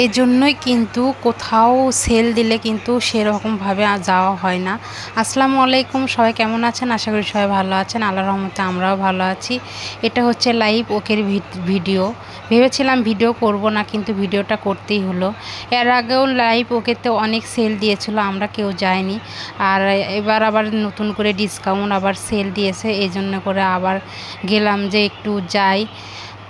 এই জন্যই কিন্তু কোথাও সেল দিলে কিন্তু সেরকমভাবে যাওয়া হয় না। আসসালামু আলাইকুম, সবাই কেমন আছেন? আশা করি সবাই ভালো আছেন। আল্লাহ রহমতে আমরাও ভালো আছি। এটা হচ্ছে লাইভ ওকের ভিডিও ভেবেছিলাম ভিডিও করব না, কিন্তু ভিডিওটা করতেই হলো। এর আগেও লাইভ ওকেতে অনেক সেল দিয়েছিল, আমরা কেউ যাইনি। আর এবার আবার নতুন করে ডিসকাউন্ট আবার সেল দিয়েছে এই জন্য করে আবার গেলাম যে একটু যাই।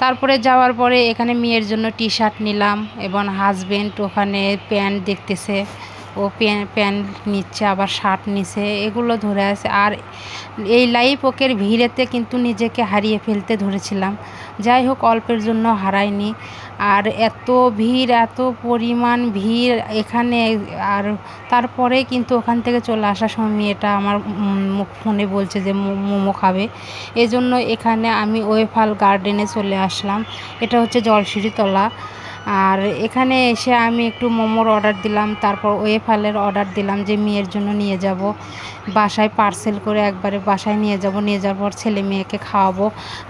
তারপরে যাওয়ার পরে এখানে মেয়ের জন্য টি শার্ট নিলাম এবং হাজব্যান্ড ওখানে প্যান্ট দেখতেছে। ও প্যান্ট নিচ্ছে, আবার শার্ট নিছে, এগুলো ধরে আছে। আর এই লাইফ ওকের ভিড়েতে কিন্তু নিজেকে হারিয়ে ফেলতে ধরেছিলাম। যাই হোক, অল্পের জন্য হারাইনি। আর এত ভিড়, এত পরিমাণ ভিড় এখানে, আর তারপরে কিন্তু ওখান থেকে চলে আসার সময় মেয়েটা আমার মুখ, ফোনে বলছে যে মোমো খাবে। এজন্য এখানে আমি ওয়েফাল গার্ডেনে চলে আসলাম। এটা হচ্ছে জলসিঁড়িতলা আর এখানে এসে আমি একটু মোমোর অর্ডার দিলাম, তারপর ওয়েফালের অর্ডার দিলাম যে মেয়ের জন্য নিয়ে যাব। বাসায় পার্সেল করে একবারে বাসায় নিয়ে যাব, নিয়ে যাওয়ার পর ছেলে মেয়েকে খাওয়াবো।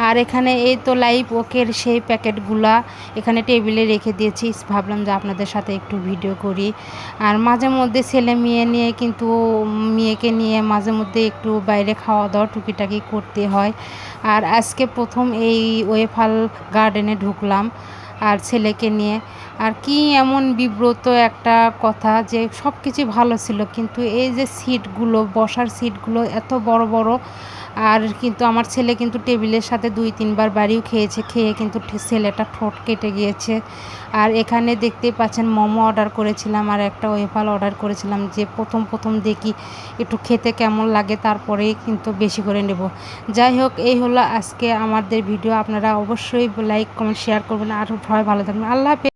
আর এখানে এই তো লাইভ ওকের সেই প্যাকেটগুলা এখানে টেবিলে রেখে দিয়েছি। ভাবলাম যে আপনাদের সাথে একটু ভিডিও করি। আর মাঝে মধ্যে ছেলে মেয়ে নিয়ে কিন্তু মেয়েকে নিয়ে মাঝে মধ্যে একটু বাইরে খাওয়া দাওয়া টুকিটাকি করতে হয়। আর আজকে প্রথম এই ওয়েফাল গার্ডেনে ঢুকলাম। আর ছেলেকে নিয়ে। আর কি এমন বিব্রত একটা কথা যে সব কিছু ভালো ছিল, কিন্তু এই যে সিটগুলো বসার সিটগুলো এত বড় বড় আর কিন্তু আমার ছেলে কিন্তু টেবিলের সাথে দুই, তিনবার বাড়িও খেয়েছে, খেয়ে কিন্তু ছেলেটা ঠোঁট কেটে গিয়েছে। আর এখানে দেখতেই পাচ্ছেন মোমো অর্ডার করেছিলাম আর একটা ওয়েফাল অর্ডার করেছিলাম যে প্রথম প্রথম দেখি একটু খেতে কেমন লাগে তারপরেই কিন্তু বেশি করে নেব। যাই হোক, এই হলো আজকে আমাদের ভিডিও। আপনারা অবশ্যই লাইক, কমেন্ট, শেয়ার করবেন আর সবাই ভালো থাকবেন। আল্লাহ